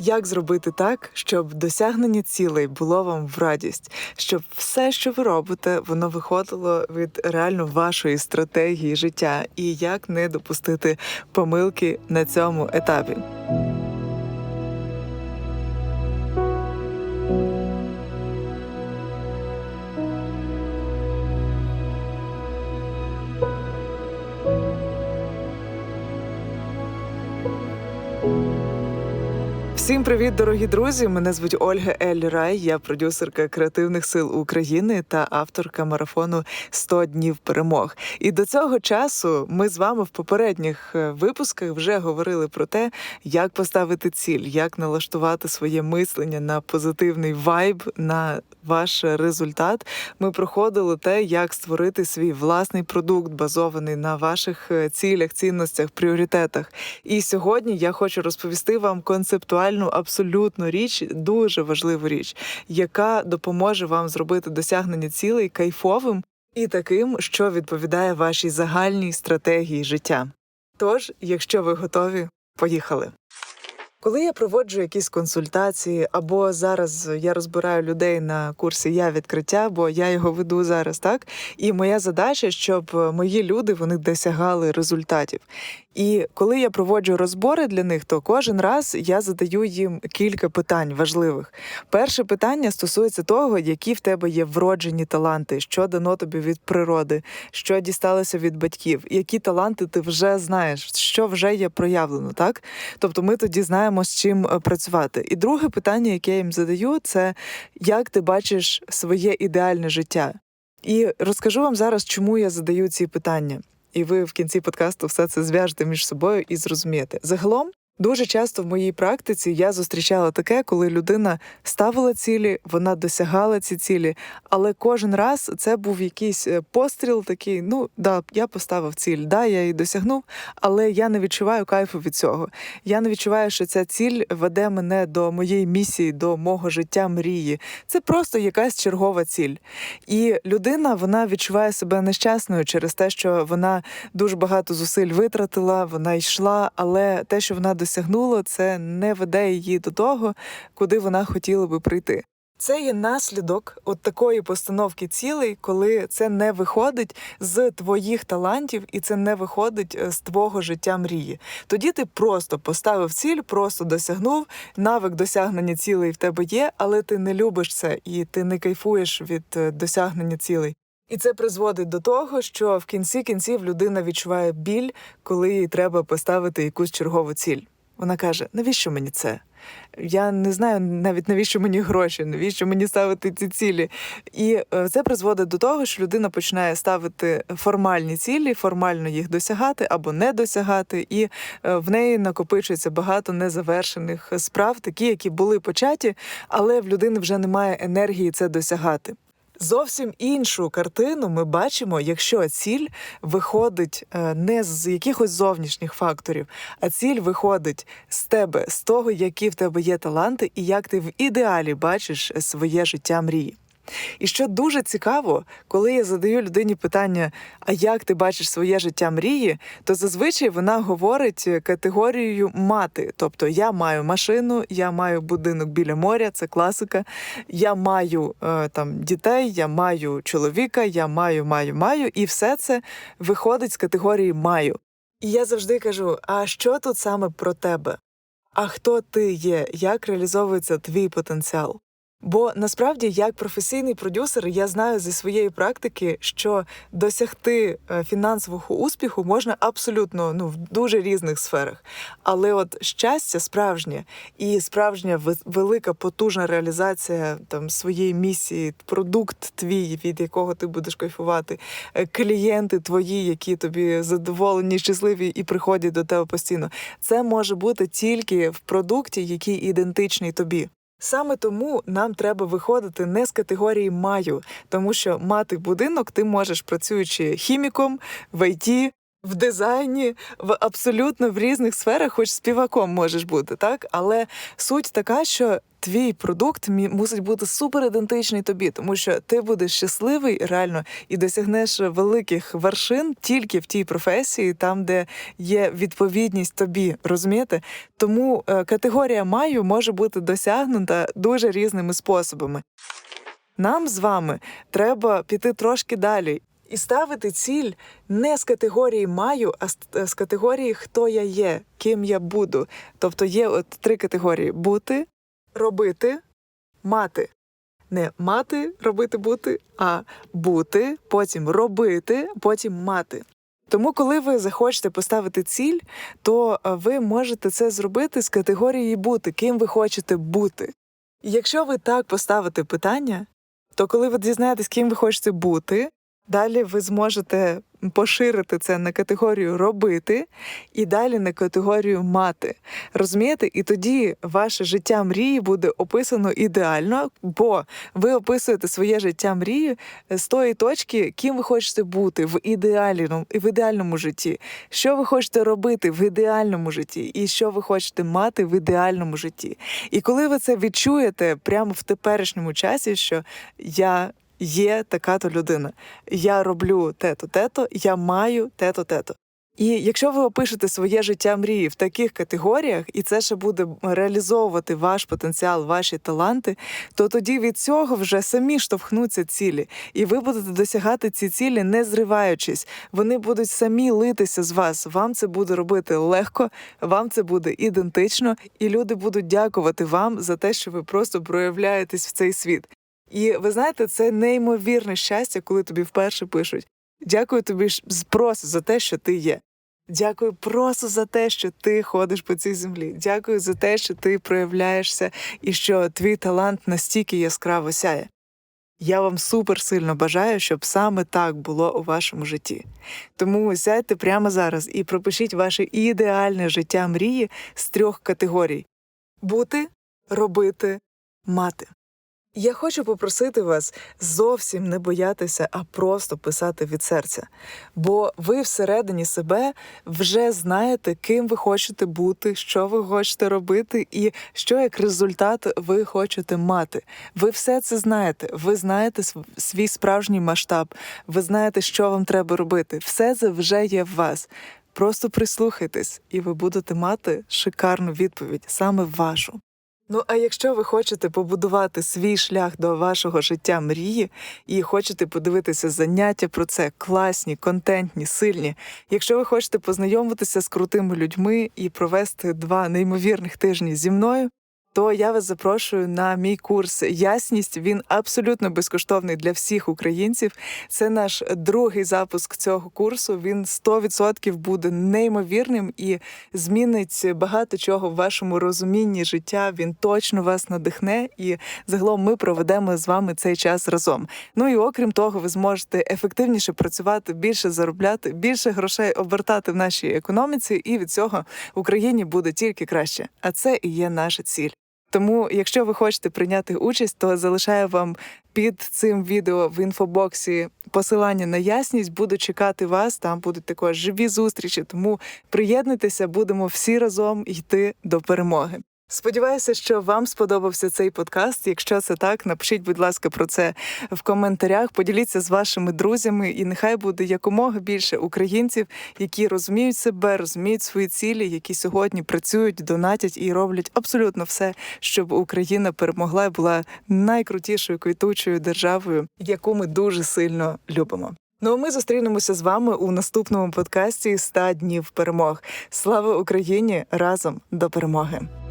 Як зробити так, щоб досягнення цілей було вам в радість, щоб все, що ви робите, воно виходило від реально вашої стратегії життя, і як не допустити помилки на цьому етапі? Всім привіт, дорогі друзі! Мене звуть Ольга Ель Рай. Я продюсерка креативних сил України та авторка марафону «100 днів перемог. І до цього часу ми з вами в попередніх е, випусках вже говорили про те, як поставити ціль, як налаштувати своє мислення на позитивний вайб, на ваш результат. Ми проходили те, як створити свій власний продукт, базований на ваших е, цілях, цінностях, пріоритетах. І сьогодні я хочу розповісти вам концептуальну абсолютно річ, дуже важливу річ, яка допоможе вам зробити досягнення цілей кайфовим і таким, що відповідає вашій загальній стратегії життя. Тож, якщо ви готові, поїхали. Коли я проводжу якісь консультації, або зараз я розбираю людей на курсі Я відкриття, бо я його веду зараз, так і моя задача, щоб мої люди вони досягали результатів. І коли я проводжу розбори для них, то кожен раз я задаю їм кілька питань важливих. Перше питання стосується того, які в тебе є вроджені таланти, що дано тобі від природи, що дісталося від батьків, які таланти ти вже знаєш, що вже є проявлено, так? Тобто ми тоді знаємо, з чим е, працювати. І друге питання, яке я їм задаю, це як ти бачиш своє ідеальне життя. І розкажу вам зараз, чому я задаю ці питання і ви в кінці подкасту все це зв'яжете між собою і зрозумієте. Загалом Дуже часто в моїй практиці я зустрічала таке, коли людина ставила цілі, вона досягала ці цілі, але кожен раз це був якийсь е, постріл, такий: ну да, я поставив ціль, да, я її досягнув, але я не відчуваю кайфу від цього. Я не відчуваю, що ця ціль веде мене до моєї місії, до мого життя мрії. Це просто якась чергова ціль. І людина вона відчуває себе нещасною через те, що вона дуже багато зусиль витратила, вона йшла, але те, що вона досягла, досягнуло, це не веде її до того, куди вона хотіла би прийти. Це є наслідок от такої постановки цілей, коли це не виходить з твоїх талантів і це не виходить е, з твого життя мрії. Тоді ти просто поставив ціль, просто досягнув. Навик досягнення цілей в тебе є, але ти не любиш це і ти не кайфуєш від е, досягнення цілей. І це призводить до того, що в кінці кінців людина відчуває біль, коли їй треба поставити якусь чергову ціль. Вона каже: навіщо мені це? Я не знаю навіть навіщо мені гроші, навіщо мені ставити ці цілі. І е, це призводить до того, що людина починає ставити формальні цілі, формально їх досягати або не досягати, і е, в неї накопичується багато незавершених справ, такі, які були початі, але в людини вже немає енергії це досягати. Зовсім іншу картину ми бачимо, якщо ціль виходить е, не з якихось зовнішніх факторів, а ціль виходить з тебе, з того, які в тебе є таланти, і як ти в ідеалі бачиш своє життя мрії. І що дуже цікаво, коли я задаю людині питання, а як ти бачиш своє життя мрії, то зазвичай вона говорить категорією мати. Тобто я маю машину, я маю будинок біля моря, це класика. Я маю е, там дітей, я маю чоловіка, я маю, маю, маю, і все це виходить з категорії маю. І я завжди кажу: а що тут саме про тебе? А хто ти є? Як реалізовується твій потенціал? Бо насправді, як професійний продюсер, я знаю зі своєї практики, що досягти е, фінансового успіху можна абсолютно ну в дуже різних сферах. Але от щастя справжнє і справжня велика потужна реалізація там своєї місії, продукт твій, від якого ти будеш кайфувати, е, клієнти твої, які тобі задоволені, щасливі і приходять до тебе постійно. Це може бути тільки в продукті, який ідентичний тобі. Саме тому нам треба виходити не з категорії маю, тому що мати будинок ти можеш працюючи хіміком в ІТ, в дизайні, в абсолютно в різних сферах, хоч співаком можеш бути, так? Але суть така, що твій продукт мусить бути супер ідентичний тобі, тому що ти будеш щасливий реально і досягнеш великих вершин тільки в тій професії, там, де є відповідність тобі, розумієте? Тому е, категорія маю може бути досягнута дуже різними способами. Нам з вами треба піти трошки далі і ставити ціль не з категорії маю, а з, з категорії хто я є, ким я буду. Тобто є от три категорії: бути, робити, мати. Не мати, робити, бути, а бути, потім робити, потім мати. Тому, коли ви захочете поставити ціль, то е, ви можете це зробити з категорії бути, ким ви хочете бути. Якщо ви так поставите питання, то коли ви дізнаєтесь, ким ви хочете бути, далі ви зможете поширити це на категорію робити і далі на категорію мати. Розумієте? І тоді ваше життя мрії буде описано ідеально, бо ви описуєте своє життя мрії з тої точки, ким ви хочете бути в ідеальному в ідеальному житті, що ви хочете робити в ідеальному житті, і що ви хочете мати в ідеальному житті. І коли ви це відчуєте прямо в теперішньому часі, що я є така-то людина, я роблю те-то, те-то, я маю те-то, те-то. І якщо ви опишете своє життя мрії в таких категоріях, і це ще буде реалізовувати ваш потенціал, ваші таланти, то тоді від цього вже самі штовхнуться цілі, і ви будете досягати ці цілі, не зриваючись. Вони будуть самі литися з вас. Вам це буде робити легко, вам це буде ідентично, і люди будуть дякувати вам за те, що ви просто проявляєтесь в цей світ. І ви знаєте, це неймовірне щастя, коли тобі вперше пишуть. Дякую тобі просто за те, що ти є. Дякую просто за те, що ти ходиш по цій землі. Дякую за те, що ти проявляєшся і що твій талант настільки яскраво сяє. Я вам супер сильно бажаю, щоб саме так було у вашому житті. Тому сядьте прямо зараз і пропишіть ваше ідеальне життя мрії з трьох категорій: бути, робити, мати. Я хочу попросити вас зовсім не боятися, а просто писати від серця. Бо ви всередині себе вже знаєте, ким ви хочете бути, що ви хочете робити, і що як результат ви хочете мати. Ви все це знаєте. Ви знаєте свій справжній масштаб, ви знаєте, що вам треба робити. Все це вже є в вас. Просто прислухайтесь, і ви будете мати шикарну відповідь, саме вашу. Ну, а якщо ви хочете побудувати свій шлях до вашого життя мрії і хочете подивитися заняття про це класні, контентні, сильні. Якщо ви хочете познайомитися з крутими людьми і провести два неймовірних тижні зі мною, то я вас запрошую на мій курс Ясність. Він абсолютно безкоштовний для всіх українців. Це наш другий запуск цього курсу. Він 100% буде неймовірним і змінить багато чого в вашому розумінні життя. Він точно вас надихне, і загалом ми проведемо з вами цей час разом. Ну і окрім того, ви зможете ефективніше працювати, більше заробляти, більше грошей обертати в нашій економіці, і від цього в Україні буде тільки краще. А це і є наша ціль. Тому, якщо ви хочете прийняти участь, то залишаю вам під цим відео в інфобоксі посилання на ясність. Буду чекати вас. Там будуть також живі зустрічі. Тому приєднуйтеся, будемо всі разом йти до перемоги. Сподіваюся, що вам сподобався цей подкаст. Якщо це так, напишіть, будь ласка, про це в коментарях. Поділіться з вашими друзями, і нехай буде якомога більше українців, які розуміють себе, розуміють свої цілі, які сьогодні працюють, донатять і роблять абсолютно все, щоб Україна перемогла і була найкрутішою квітучою державою, яку ми дуже сильно любимо. Ну а ми зустрінемося з вами у наступному подкасті «100 днів перемог. Слава Україні! Разом до перемоги!